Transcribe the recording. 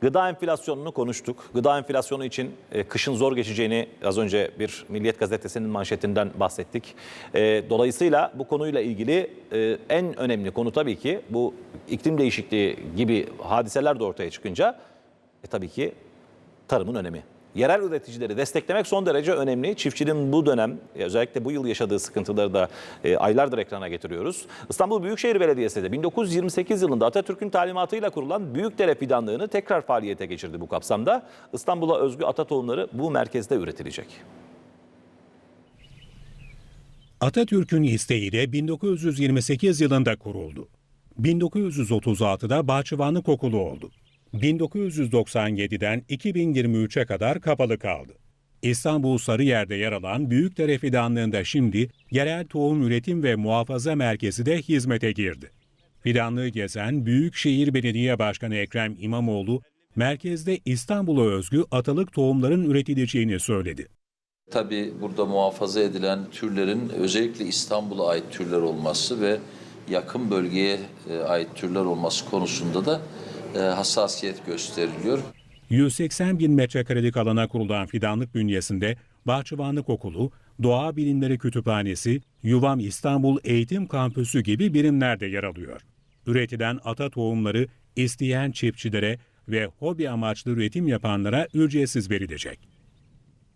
Gıda enflasyonunu konuştuk. Gıda enflasyonu için e, kışın zor geçeceğini az önce bir Milliyet Gazetesi'nin manşetinden bahsettik. E, dolayısıyla bu konuyla ilgili e, en önemli konu tabii ki bu iklim değişikliği gibi hadiseler de ortaya çıkınca e, tabii ki tarımın önemi. Yerel üreticileri desteklemek son derece önemli. Çiftçinin bu dönem e, özellikle bu yıl yaşadığı sıkıntıları da e, aylardır ekrana getiriyoruz. İstanbul Büyükşehir Belediyesi de 1928 yılında Atatürk'ün talimatıyla kurulan Büyükdere Fidanlığı'nı tekrar faaliyete geçirdi bu kapsamda. İstanbul'a özgü ata tohumları bu merkezde üretilecek. Atatürk'ün isteğiyle 1928 yılında kuruldu. 1936'da bahçıvanlık okulu oldu. 1997'den 2023'e kadar kapalı kaldı. İstanbul Sarıyer'de yer alan Büyükdere Fidanlığı'nda şimdi yerel tohum üretim ve muhafaza merkezi de hizmete girdi. Fidanlığı gezen Büyükşehir Belediye Başkanı Ekrem İmamoğlu, merkezde İstanbul'a özgü atalık tohumların üretileceğini söyledi. Tabii burada muhafaza edilen türlerin özellikle İstanbul'a ait türler olması ve yakın bölgeye e, ait türler olması konusunda da hassasiyet gösteriliyor. 180 bin metrekarelik alana kurulan fidanlık bünyesinde Bahçıvanlık Okulu, Doğa Bilimleri Kütüphanesi, Yuvam İstanbul Eğitim Kampüsü gibi birimler de yer alıyor. Üretilen ata tohumları isteyen çiftçilere ve hobi amaçlı üretim yapanlara ücretsiz verilecek.